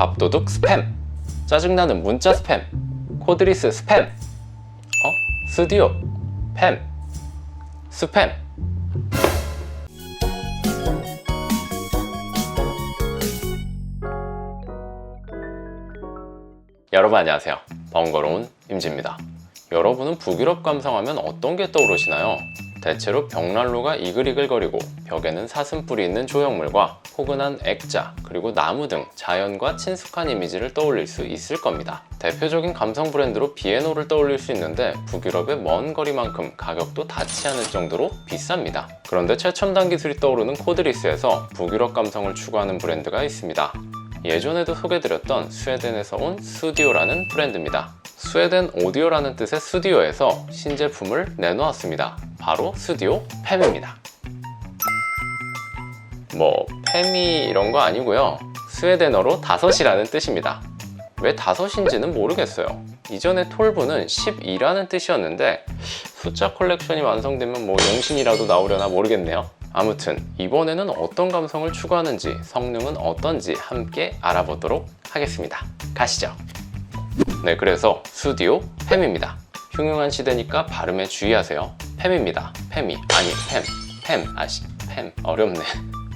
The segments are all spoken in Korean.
밥도둑 스팸. 짜증나는 문자 스팸. 코드리스 스팸. 어? 스디오. 팸. 스팸. 여러분 안녕하세요. 번거로운 임지입니다. 여러분은 북유럽 감상하면 어떤 게 떠오르시나요? 대체로 벽난로가 이글이글거리고 벽에는 사슴뿔이 있는 조형물과 포근한 액자 그리고 나무 등 자연과 친숙한 이미지를 떠올릴 수 있을 겁니다. 대표적인 감성 브랜드로 비에노를 떠올릴 수 있는데 북유럽의 먼 거리만큼 가격도 닿지 않을 정도로 비쌉니다. 그런데 최첨단 기술이 떠오르는 코드리스에서 북유럽 감성을 추구하는 브랜드가 있습니다. 예전에도 소개드렸던 스웨덴에서 온 스튜디오라는 브랜드입니다. 스웨덴 오디오라는 뜻의 스튜디오에서 신제품을 내놓았습니다. 바로 스튜디오 팸입니다. 뭐 팸이 이런 거 아니고요. 스웨덴어로 다섯이라는 뜻입니다. 왜 다섯인지는 모르겠어요. 이전에 톨브는 12라는 뜻이었는데 숫자 컬렉션이 완성되면 뭐 영신이라도 나오려나 모르겠네요. 아무튼 이번에는 어떤 감성을 추구하는지 성능은 어떤지 함께 알아보도록 하겠습니다. 가시죠. 네, 그래서 스튜디오 팸입니다. 흉흉한 시대니까 발음에 주의하세요. 팸입니다. 팸이 아니 팸. 팸 아시 팸 어렵네.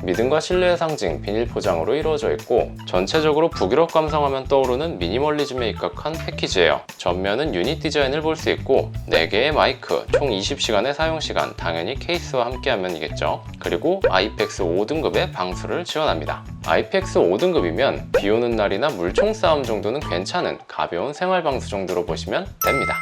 믿음과 신뢰의 상징 비닐 포장으로 이루어져 있고 전체적으로 북유럽 감상하면 떠오르는 미니멀리즘에 입각한 패키지예요. 전면은 유닛 디자인을 볼 수 있고 4개의 마이크, 총 20시간의 사용시간, 당연히 케이스와 함께하면이겠죠. 그리고 IPX 5등급의 방수를 지원합니다. IPX 5등급이면 비 오는 날이나 물총 싸움 정도는 괜찮은 가벼운 생활 방수 정도로 보시면 됩니다.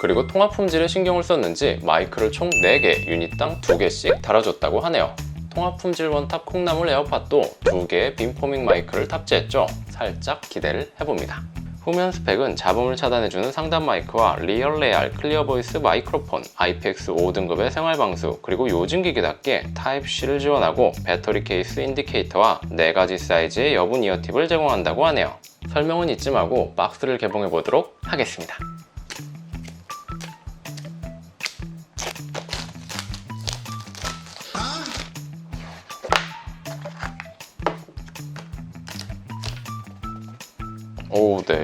그리고 통합 품질에 신경을 썼는지 마이크를 총 4개, 유닛당 2개씩 달아줬다고 하네요. 통합 품질 원탑 콩나물 에어팟도 2개의 빔포밍 마이크를 탑재했죠. 살짝 기대를 해봅니다. 후면 스펙은 잡음을 차단해주는 상단 마이크와 리얼 레알 클리어 보이스 마이크로폰, IPX 5 등급의 생활 방수, 그리고 요즘 기기답게 타입C를 지원하고 배터리 케이스 인디케이터와 4가지 사이즈의 여분 이어팁을 제공한다고 하네요. 설명은 이쯤 하고 박스를 개봉해 보도록 하겠습니다.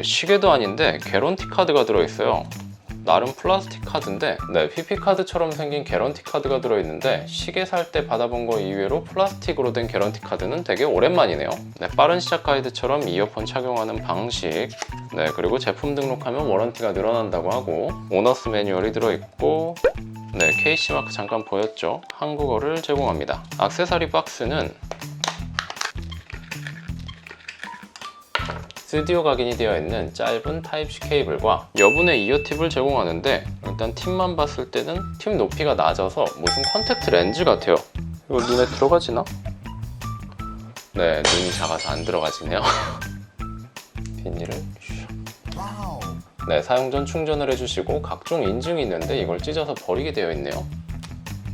시계도 아닌데 개런티 카드가 들어있어요. 나름 플라스틱 카드인데, 네, PP 카드처럼 생긴 개런티 카드가 들어있는데 시계 살 때 받아본 거 이외로 플라스틱으로 된 개런티 카드는 되게 오랜만이네요. 네, 빠른 시작 가이드처럼 이어폰 착용하는 방식, 네, 그리고 제품 등록하면 워런티가 늘어난다고 하고 오너스 매뉴얼이 들어있고, 네, KC 마크 잠깐 보였죠? 한국어를 제공합니다. 악세사리 박스는 스튜디오 각인이 되어 있는 짧은 타입C 케이블과 여분의 이어 팁을 제공하는데 일단 팁만 봤을 때는 팁 높이가 낮아서 무슨 컨택트 렌즈 같아요 이거 눈에 들어가지나? 네 눈이 작아서 안 들어가지네요 비닐을 슉. 네 사용 전 충전을 해주시고 각종 인증이 있는데 이걸 찢어서 버리게 되어 있네요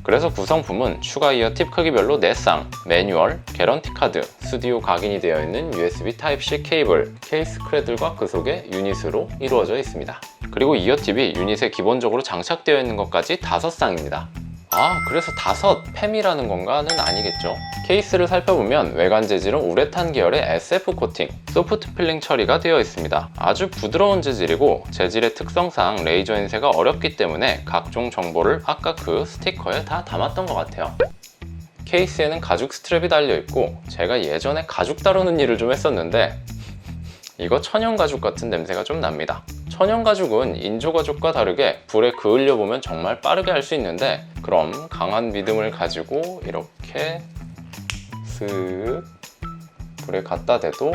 그래서 구성품은 추가 이어 팁 크기별로 4쌍, 매뉴얼, 개런티 카드, 스튜디오 각인이 되어 있는 USB Type-C 케이블, 케이스 크레들과 그 속에 유닛으로 이루어져 있습니다. 그리고 이어 팁이 유닛에 기본적으로 장착되어 있는 것까지 5쌍입니다. 아, 그래서 다섯 팸이라는 건가는 아니겠죠. 케이스를 살펴보면 외관 재질은 우레탄 계열의 SF 코팅, 소프트 필링 처리가 되어 있습니다. 아주 부드러운 재질이고 재질의 특성상 레이저 인쇄가 어렵기 때문에 각종 정보를 아까 그 스티커에 다 담았던 것 같아요. 케이스에는 가죽 스트랩이 달려 있고 제가 예전에 가죽 다루는 일을 좀 했었는데 이거 천연 가죽 같은 냄새가 좀 납니다. 천연 가죽은 인조 가죽과 다르게 불에 그을려 보면 정말 빠르게 할 수 있는데 그럼 강한 믿음을 가지고 이렇게 슥 불에 갖다 대도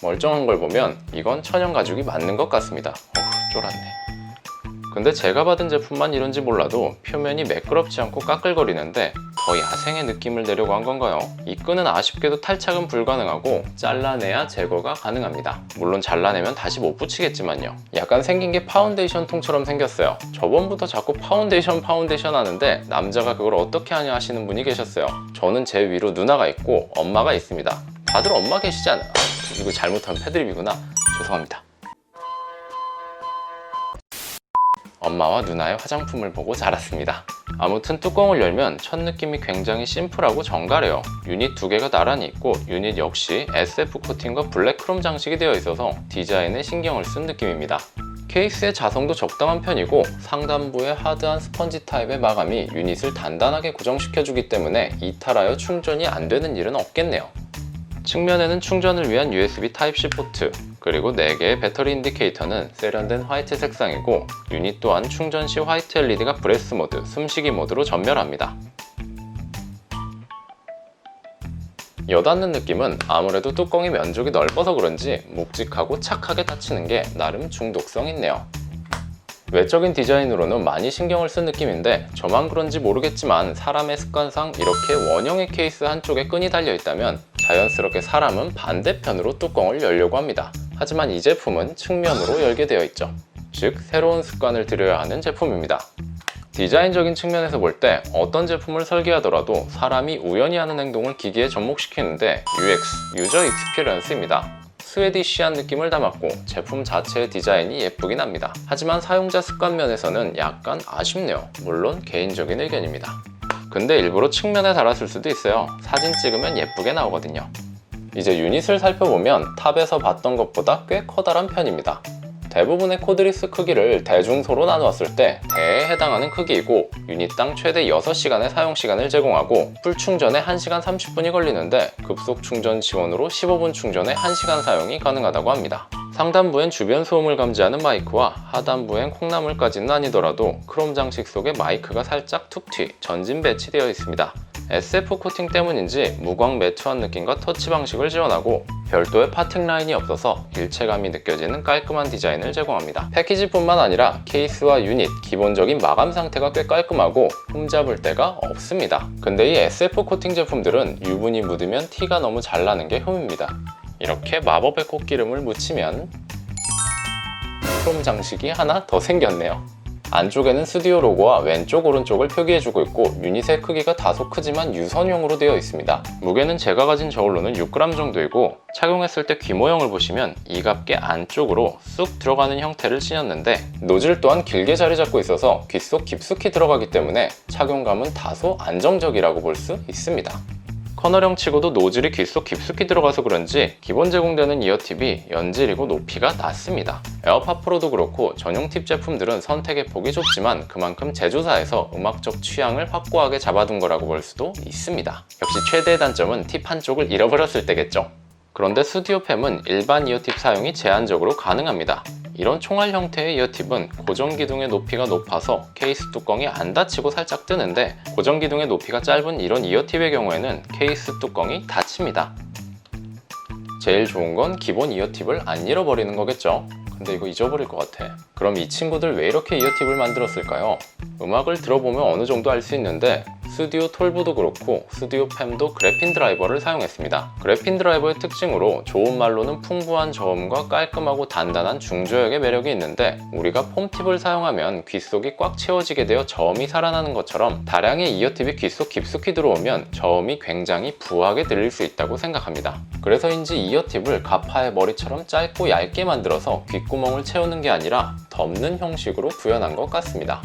멀쩡한 걸 보면 이건 천연 가죽이 맞는 것 같습니다. 어후, 쫄았네. 근데 제가 받은 제품만 이런지 몰라도 표면이 매끄럽지 않고 까끌거리는데 더 야생의 느낌을 내려고 한 건가요? 이 끈은 아쉽게도 탈착은 불가능하고 잘라내야 제거가 가능합니다. 물론 잘라내면 다시 못 붙이겠지만요. 약간 생긴 게 파운데이션 통처럼 생겼어요. 저번부터 자꾸 파운데이션 파운데이션 하는데 남자가 그걸 어떻게 하냐 하시는 분이 계셨어요. 저는 제 위로 누나가 있고 엄마가 있습니다. 다들 엄마 계시지 않아요? 아, 이거 잘못하면 패드립이구나. 죄송합니다. 엄마와 누나의 화장품을 보고 자랐습니다. 아무튼 뚜껑을 열면 첫 느낌이 굉장히 심플하고 정갈해요. 유닛 두 개가 나란히 있고 유닛 역시 SF 코팅과 블랙 크롬 장식이 되어 있어서 디자인에 신경을 쓴 느낌입니다. 케이스의 자성도 적당한 편이고 상단부의 하드한 스펀지 타입의 마감이 유닛을 단단하게 고정시켜주기 때문에 이탈하여 충전이 안 되는 일은 없겠네요. 측면에는 충전을 위한 USB Type-C 포트, 그리고 4개의 배터리 인디케이터는 세련된 화이트 색상이고 유닛 또한 충전 시 화이트 LED가 브레스 모드, 숨쉬기 모드로 전멸합니다. 여닫는 느낌은 아무래도 뚜껑이 면적이 넓어서 그런지 묵직하고 착하게 닫히는 게 나름 중독성 있네요. 외적인 디자인으로는 많이 신경을 쓴 느낌인데 저만 그런지 모르겠지만 사람의 습관상 이렇게 원형의 케이스 한쪽에 끈이 달려 있다면 자연스럽게 사람은 반대편으로 뚜껑을 열려고 합니다. 하지만 이 제품은 측면으로 열게 되어 있죠. 즉 새로운 습관을 들여야 하는 제품입니다. 디자인적인 측면에서 볼 때 어떤 제품을 설계하더라도 사람이 우연히 하는 행동을 기기에 접목시키는데 UX, 유저 익스피리언스입니다. 스웨디시한 느낌을 담았고 제품 자체의 디자인이 예쁘긴 합니다. 하지만 사용자 습관 면에서는 약간 아쉽네요. 물론 개인적인 의견입니다. 근데 일부러 측면에 달았을 수도 있어요. 사진 찍으면 예쁘게 나오거든요. 이제 유닛을 살펴보면 탑에서 봤던 것보다 꽤 커다란 편입니다. 대부분의 코드리스 크기를 대중소로 나누었을 때 대에 해당하는 크기이고 유닛당 최대 6시간의 사용시간을 제공하고 풀 충전에 1시간 30분이 걸리는데 급속 충전 지원으로 15분 충전에 1시간 사용이 가능하다고 합니다. 상단부엔 주변 소음을 감지하는 마이크와 하단부엔 콩나물까지는 아니더라도 크롬 장식 속에 마이크가 살짝 툭 튀, 전진 배치되어 있습니다. SF 코팅 때문인지 무광 매트한 느낌과 터치 방식을 지원하고 별도의 파팅 라인이 없어서 일체감이 느껴지는 깔끔한 디자인을 제공합니다. 패키지뿐만 아니라 케이스와 유닛, 기본적인 마감 상태가 꽤 깔끔하고 흠잡을 데가 없습니다. 근데 이 SF 코팅 제품들은 유분이 묻으면 티가 너무 잘 나는 게 흠입니다. 이렇게 마법의 꽃기름을 묻히면 크롬 장식이 하나 더 생겼네요. 안쪽에는 스튜디오 로고와 왼쪽 오른쪽을 표기해주고 있고 유닛의 크기가 다소 크지만 유선형으로 되어 있습니다. 무게는 제가 가진 저울로는 6g 정도이고 착용했을 때 귀 모형을 보시면 이갑개 안쪽으로 쑥 들어가는 형태를 씌녔는데 노즐 또한 길게 자리 잡고 있어서 귀속 깊숙이 들어가기 때문에 착용감은 다소 안정적이라고 볼 수 있습니다. 커널형 치고도 노즐이 귀속 깊숙이 들어가서 그런지 기본 제공되는 이어팁이 연질이고 높이가 낮습니다. 에어팟 프로도 그렇고 전용 팁 제품들은 선택의 폭이 좁지만 그만큼 제조사에서 음악적 취향을 확고하게 잡아둔 거라고 볼 수도 있습니다. 역시 최대의 단점은 팁 한쪽을 잃어버렸을 때겠죠. 그런데 스튜디오팸은 일반 이어팁 사용이 제한적으로 가능합니다. 이런 총알 형태의 이어팁은 고정 기둥의 높이가 높아서 케이스 뚜껑이 안 닫히고 살짝 뜨는데 고정 기둥의 높이가 짧은 이런 이어팁의 경우에는 케이스 뚜껑이 닫힙니다. 제일 좋은 건 기본 이어팁을 안 잃어버리는 거겠죠. 근데 이거 잊어버릴 것 같아. 그럼 이 친구들 왜 이렇게 이어팁을 만들었을까요? 음악을 들어보면 어느 정도 알 수 있는데 스튜디오 톨브도 그렇고 스튜디오 팸도 그래핀 드라이버를 사용했습니다. 그래핀 드라이버의 특징으로 좋은 말로는 풍부한 저음과 깔끔하고 단단한 중저역의 매력이 있는데 우리가 폼팁을 사용하면 귀 속이 꽉 채워지게 되어 저음이 살아나는 것처럼 다량의 이어팁이 귀속 깊숙이 들어오면 저음이 굉장히 부하게 들릴 수 있다고 생각합니다. 그래서인지 이어팁을 가파의 머리처럼 짧고 얇게 만들어서 귓구멍을 채우는 게 아니라 덮는 형식으로 구현한 것 같습니다.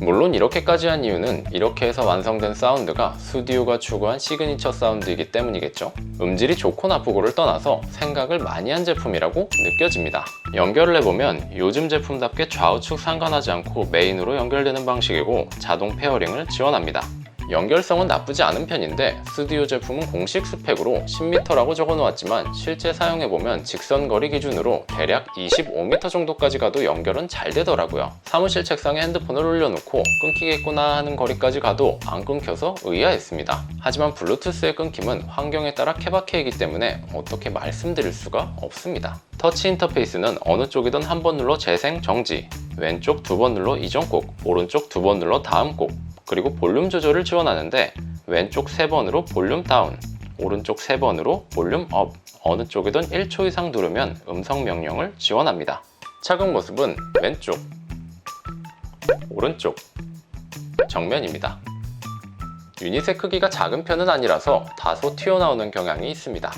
물론 이렇게까지 한 이유는 이렇게 해서 완성된 사운드가 스튜디오가 추구한 시그니처 사운드이기 때문이겠죠. 음질이 좋고 나쁘고를 떠나서 생각을 많이 한 제품이라고 느껴집니다. 연결을 해보면 요즘 제품답게 좌우측 상관하지 않고 메인으로 연결되는 방식이고 자동 페어링을 지원합니다. 연결성은 나쁘지 않은 편인데 스튜디오 제품은 공식 스펙으로 10m라고 적어 놓았지만 실제 사용해보면 직선 거리 기준으로 대략 25m 정도까지 가도 연결은 잘 되더라고요. 사무실 책상에 핸드폰을 올려놓고 끊기겠구나 하는 거리까지 가도 안 끊겨서 의아했습니다. 하지만 블루투스의 끊김은 환경에 따라 케바케이기 때문에 어떻게 말씀드릴 수가 없습니다. 터치 인터페이스는 어느 쪽이든 한 번 눌러 재생 정지, 왼쪽 두 번 눌러 이전 곡, 오른쪽 두 번 눌러 다음 곡, 그리고 볼륨 조절을 지원하는데 왼쪽 3번으로 볼륨 다운, 오른쪽 3번으로 볼륨 업, 어느 쪽이든 1초 이상 누르면 음성 명령을 지원합니다. 착용 모습은 왼쪽, 오른쪽, 정면입니다. 유닛의 크기가 작은 편은 아니라서 다소 튀어나오는 경향이 있습니다.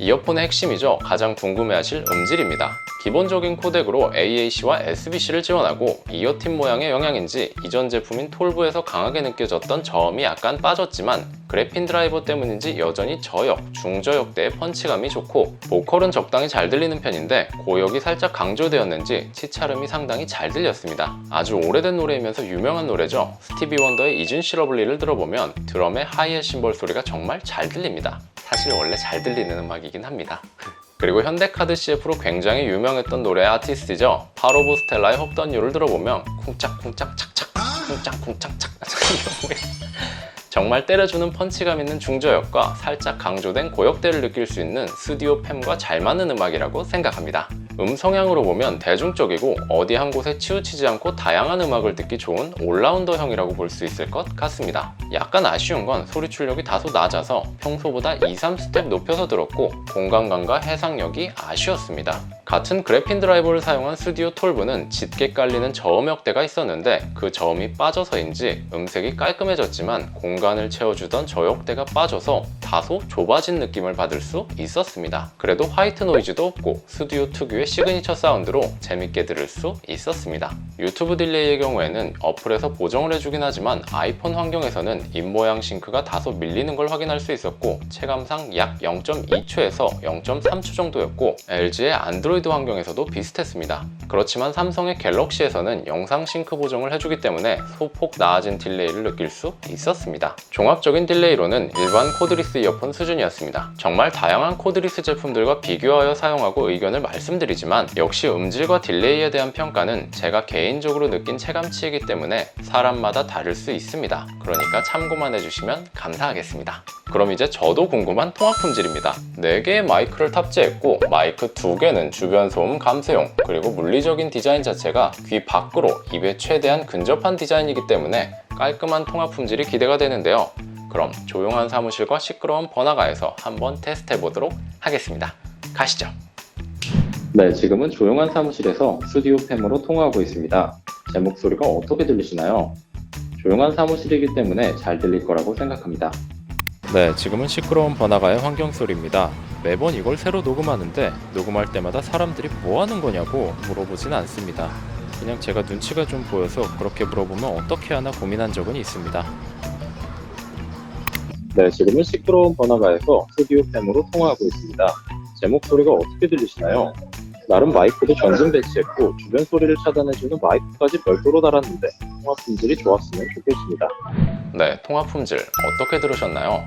이어폰의 핵심이죠. 가장 궁금해하실 음질입니다. 기본적인 코덱으로 AAC와 SBC를 지원하고 이어팁 모양의 영향인지 이전 제품인 톨브에서 강하게 느껴졌던 저음이 약간 빠졌지만 그래핀 드라이버 때문인지 여전히 저역, 중저역대의 펀치감이 좋고 보컬은 적당히 잘 들리는 편인데 고역이 살짝 강조되었는지 치차름이 상당히 잘 들렸습니다. 아주 오래된 노래이면서 유명한 노래죠. 스티비 원더의 이준 시러블리를 들어보면 드럼의 하이햇 심벌 소리가 정말 잘 들립니다. 사실 원래 잘 들리는 음악이긴 합니다. 그리고 현대카드 CF로 굉장히 유명했던 노래 아티스트죠. 파로보 스텔라의 헉던유를 들어보면 쿵짝쿵짝 착착 쿵짝쿵짝 뭐야. 정말 때려주는 펀치감 있는 중저역과 살짝 강조된 고역대를 느낄 수 있는 스튜디오 팸과 잘 맞는 음악이라고 생각합니다. 음 성향으로 보면 대중적이고 어디 한 곳에 치우치지 않고 다양한 음악을 듣기 좋은 올라운더형이라고 볼 수 있을 것 같습니다. 약간 아쉬운 건 소리 출력이 다소 낮아서 평소보다 2, 3스텝 높여서 들었고 공간감과 해상력이 아쉬웠습니다. 같은 그래핀 드라이버를 사용한 스튜디오 톨브는 짙게 깔리는 저음역대가 있었는데 그 저음이 빠져서인지 음색이 깔끔해졌지만 공간을 채워주던 저역대가 빠져서 다소 좁아진 느낌을 받을 수 있었습니다. 그래도 화이트 노이즈도 없고 스튜디오 특유의 시그니처 사운드로 재밌게 들을 수 있었습니다. 유튜브 딜레이의 경우에는 어플에서 보정을 해주긴 하지만 아이폰 환경에서는 입모양 싱크가 다소 밀리는 걸 확인할 수 있었고 체감상 약 0.2초에서 0.3초 정도였고 LG의 안드로이드 환경에서도 비슷했습니다. 그렇지만 삼성의 갤럭시에서는 영상 싱크 보정을 해주기 때문에 소폭 나아진 딜레이를 느낄 수 있었습니다. 종합적인 딜레이로는 일반 코드리스 이어폰 수준이었습니다. 정말 다양한 코드리스 제품들과 비교하여 사용하고 의견을 말씀드리 지만 역시 음질과 딜레이에 대한 평가는 제가 개인적으로 느낀 체감치이기 때문에 사람마다 다를 수 있습니다. 그러니까 참고만 해주시면 감사하겠습니다. 그럼 이제 저도 궁금한 통합 품질입니다. 4개의 마이크를 탑재했고 마이크 2개는 주변 소음 감소용 그리고 물리적인 디자인 자체가 귀 밖으로 입에 최대한 근접한 디자인이기 때문에 깔끔한 통합 품질이 기대가 되는데요. 그럼 조용한 사무실과 시끄러운 번화가에서 한번 테스트 해 보도록 하겠습니다. 가시죠. 네, 지금은 조용한 사무실에서 스튜디오 팸으로 통화하고 있습니다. 제 목소리가 어떻게 들리시나요? 조용한 사무실이기 때문에 잘 들릴 거라고 생각합니다. 네, 지금은 시끄러운 번화가의 환경 소리입니다. 매번 이걸 새로 녹음하는데 녹음할 때마다 사람들이 뭐 하는 거냐고 물어보진 않습니다. 그냥 제가 눈치가 좀 보여서 그렇게 물어보면 어떻게 하나 고민한 적은 있습니다. 네, 지금은 시끄러운 번화가에서 스튜디오 팸으로 통화하고 있습니다. 제 목소리가 어떻게 들리시나요? 나름 마이크도 전등 배치했고 주변 소리를 차단해주는 마이크까지 별도로 달았는데 통화 품질이 좋았으면 좋겠습니다. 네, 통화 품질 어떻게 들으셨나요?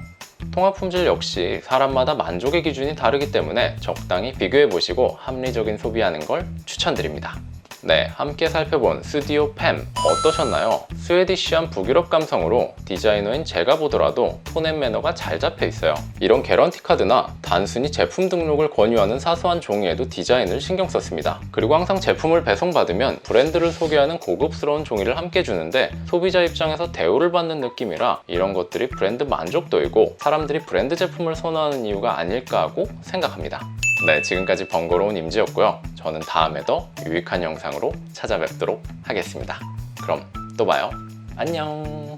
통화 품질 역시 사람마다 만족의 기준이 다르기 때문에 적당히 비교해 보시고 합리적인 소비하는 걸 추천드립니다. 네, 함께 살펴본 스튜디오 팸 어떠셨나요? 스웨디시한 북유럽 감성으로 디자이너인 제가 보더라도 톤앤 매너가 잘 잡혀 있어요. 이런 개런티 카드나 단순히 제품 등록을 권유하는 사소한 종이에도 디자인을 신경 썼습니다. 그리고 항상 제품을 배송받으면 브랜드를 소개하는 고급스러운 종이를 함께 주는데 소비자 입장에서 대우를 받는 느낌이라 이런 것들이 브랜드 만족도이고 사람들이 브랜드 제품을 선호하는 이유가 아닐까 하고 생각합니다. 네, 지금까지 번거로운 임지였고요. 저는 다음에 더 유익한 영상으로 찾아뵙도록 하겠습니다. 그럼 또 봐요. 안녕.